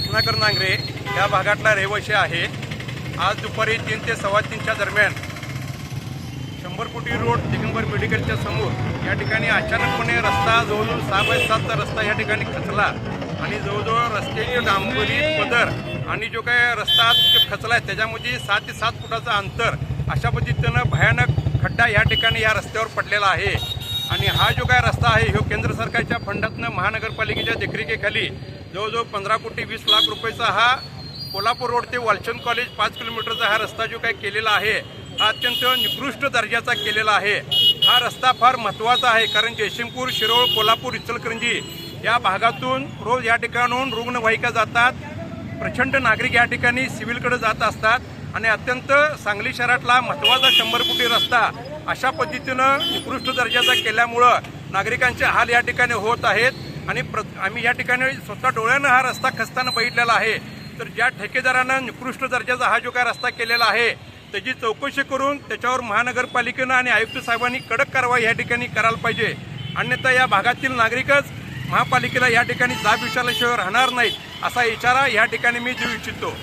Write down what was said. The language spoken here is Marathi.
रत्नाकर नांगरे या भागातला रहिवाशी आहे. आज दुपारी तीन ते सव्वा तीनच्या दरम्यान शंभर कोटी रोड दिगंबर मेडिकलच्या समोर या ठिकाणी अचानकपणे रस्ता जवळजवळ सहा बाय सातचा रस्ता या ठिकाणी खचला आणि जवळजवळ रस्त्याची डांबरी पदर आणि जो काय रस्ता खचला आहे त्याच्यामध्ये सात ते सात फुटाचं अंतर अशा पद्धतीनं भयानक खड्डा या ठिकाणी या रस्त्यावर पडलेला आहे. आणि हा जो काय रस्ता आहे ह्यो केंद्र सरकारच्या फंडातनं महानगरपालिकेच्या देखरेखीखाली जवळजवळ पंधरा कोटी वीस लाख रुपयेचा हा कोल्हापूर रोड ते वालचंद कॉलेज पाच किलोमीटरचा हा रस्ता जो काही केलेला आहे हा अत्यंत निकृष्ट दर्जाचा केलेला आहे. हा रस्ता फार महत्त्वाचा आहे कारण जयसिंगपूर शिरोळ कोल्हापूर इचलकरंजी या भागातून रोज या ठिकाणून रुग्णवाहिका जातात. प्रचंड नागरिक या ठिकाणी सिव्हिलकडे जात असतात आणि अत्यंत सांगली शहरातला महत्त्वाचा शंभर कोटी रस्ता अशा पद्धतीनं निकृष्ट दर्जाचा केल्यामुळं नागरिकांचे हाल या ठिकाणी होत आहेत. आणि प्र आम्ही या ठिकाणी स्वतः डोळ्यानं हा रस्ता खचताना बघितलेला आहे. तर ज्या ठेकेदारानं निकृष्ट दर्जाचा हा जो काय रस्ता केलेला आहे त्याची चौकशी करून त्याच्यावर महानगरपालिकेनं आणि आयुक्त साहेबांनी कडक कारवाई या ठिकाणी करायला पाहिजे. अन्यथा या भागातील नागरिकच महापालिकेला या ठिकाणी जाब विचारल्याशिवाय राहणार नाहीत असा इशारा या ठिकाणी मी देऊ इच्छितो.